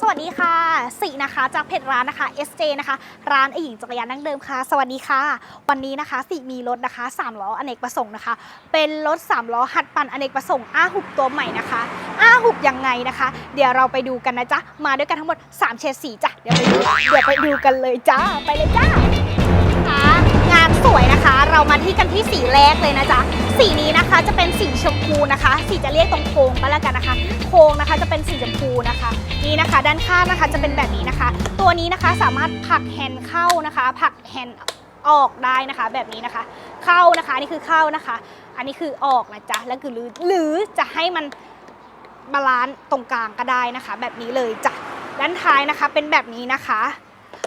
สวัสดีค่ะสินะคะจากเพจร้านนะคะ SJ นะคะ ร้านไอหญิงจักรยานนั่งเดิมค่ะ สวัสดีค่ะ วันนี้นะคะสิมีรถนะคะ3ล้ออเนกประสงค์นะคะ เป็นรถ3ล้อหัดปั่นอเนกประสงค์อ้าหุบตัวใหม่นะคะอ้าหุบยังไงนะคะ เดี๋ยวเราไปดูกันนะจ๊ะ มาด้วยกันทั้งหมด 3 เฉดสีจ้ะเดี๋ยวไปดูเดี๋ยวไปดูกันเลยจ้าไปเลยจ้า ที่กันที่สีแรกเลยนะจ๊ะ สีนี้นะคะจะเป็นสีชมพูนะคะ สีจะเรียกตรงโค้งก็แล้วกันนะคะ โค้งนะคะจะเป็นสีชมพูนะคะ นี่นะคะ ด้านข้างนะคะจะเป็นแบบนี้นะคะ ตัวนี้นะคะสามารถผลักแฮนด์เข้านะคะผลักแฮนด์ออกได้นะคะ แบบนี้นะคะ เข้านะคะนนี่คือเข้านะคะ อันนี้คือออกนะจ๊ะแล้วคือหรือหรือจะให้มันบาลานซ์ตรงกลางก็ได้นะคะ แบบนี้เลยจ้ะด้านท้ายนะคะเป็นแบบนี้นะคะ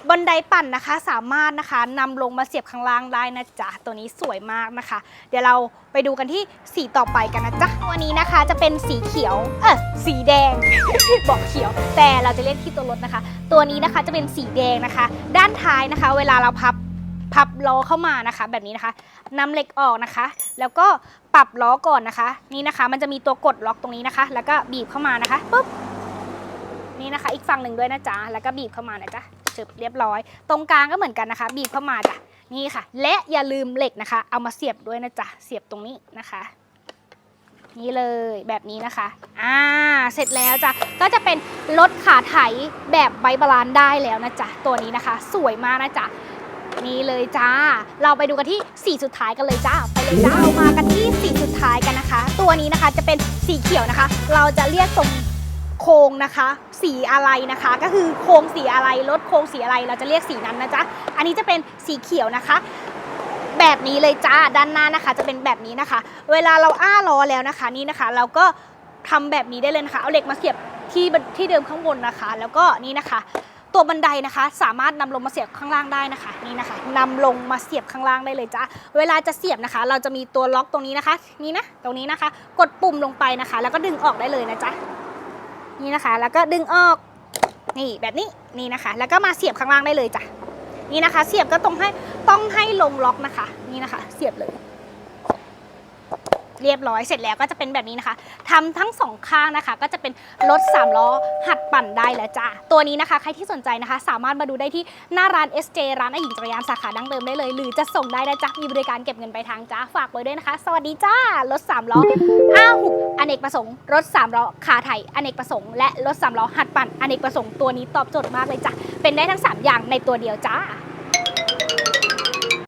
บันไดปั่นนะคะ สามารถนะคะนำลงมาเสียบข้างล่างได้นะจ๊ะ ตัวนี้สวยมากนะคะ เดี๋ยวเราไปดูกันที่สีต่อไปกันนะจ๊ะตัวนี้นะคะจะเป็นสีเขียว เออสีแดง บอกเขียว แต่เราจะเรียกที่ตัวรถนะคะ ตัวนี้นะคะจะเป็นสีแดงนะคะ ด้านท้ายนะคะ เวลาเราพับพับล้อเข้ามานะคะ แบบนี้นะคะนำเหล็กออกนะคะ แล้วก็ปรับล้อก่อนนะคะ นี่นะคะ มันจะมีตัวกดล็อกตรงนี้นะคะ แล้วก็บีบเข้ามานะคะปุ๊บนี่นะคะ อีกฝั่งหนึ่งด้วยนะจ๊ะแล้วก็บีบเข้ามานะจ๊ะ จบเรียบร้อย ตรงกลางก็เหมือนกันนะคะ บีบเข้ามาจ้ะนี่ค่ะ และอย่าลืมเหล็กนะคะ เอามาเสียบด้วยนะจ๊ะเสียบตรงนี้นะคะนี่เลยแบบนี้นะคะ อ่า เสร็จแล้วจ้ะ ก็จะเป็นรถขาไถแบบไบบาลานได้แล้วนะจ๊ะ ตัวนี้นะคะ สวยมากนะจ๊ะ นี่เลยจ้า เราไปดูกันที่สีสุดท้ายกันเลยจ้า ไปเลยจ้า เรามากันที่สีสุดท้ายกันนะคะ ตัวนี้นะคะจะเป็นสีเขียวนะคะ เราจะเรียกตรงโครงนะคะ สีอะไรนะคะ ก็คือโครงสีอะไรรถโครงสีอะไรเราจะเรียกสีนั้นนะจ๊ะอันนี้จะเป็นสีเขียวนะคะ แบบนี้เลยจ้าด้านหน้านะคะ จะเป็นแบบนี้นะคะ เวลาเราอ้าล้อแล้วนะคะนี่นะคะ เราก็ทำแบบนี้ได้เลยนะคะ เอาเหล็กมาเสียบที่ที่เดิมข้างบนนะคะ แล้วก็นี่นะคะ ตัวบันไดนะคะ สามารถนำลงมาเสียบข้างล่างได้นะคะ นี่นะคะนำลงมาเสียบข้างล่างได้เลยจ้าเวลาจะเสียบนะคะ เราจะมีตัวล็อกตรงนี้นะคะ นี่นะ ตรงนี้นะคะ กดปุ่มลงไปนะคะ แล้วก็ดึงออกได้เลยนะจ๊ะ นี่นะคะ แล้วก็ดึงออก นี่แบบนี้ นี่นะคะ แล้วก็มาเสียบข้างล่างได้เลยจ้ะ นี่นะคะ เสียบก็ต้องให้ต้องให้ลงล็อกนะคะ นี่นะคะ เสียบเลย เรียบร้อยเสร็จแล้วก็จะเป็นแบบนี้นะคะทำทั้งสองข้างนะคะ ก็จะเป็นรถ3ล้อหัดปั่นได้แล้วจ้าตัวนี้นะคะ ใครที่สนใจนะคะ สามารถมาดูได้ที่หน้าร้าน SJ ร้านไอหญิงจักรยานสาขาดั้งเดิมได้เลย หรือจะส่งได้นะจ๊ะมีบริการเก็บเงินไปลายทางจ้าฝากไว้ด้วยนะคะ สวัสดีจ้ารถ3ล้ออ้าหุบอเนกประสงค์รถ3ล้อขาไถอเนกประสงค์และรถ3ล้อหัดปั่นอเนกประสงค์ตัวนี้ตอบโจทย์มากเลยจ้ะเป็นได้ทั้งสามอย่างในตัวเดียวจ้า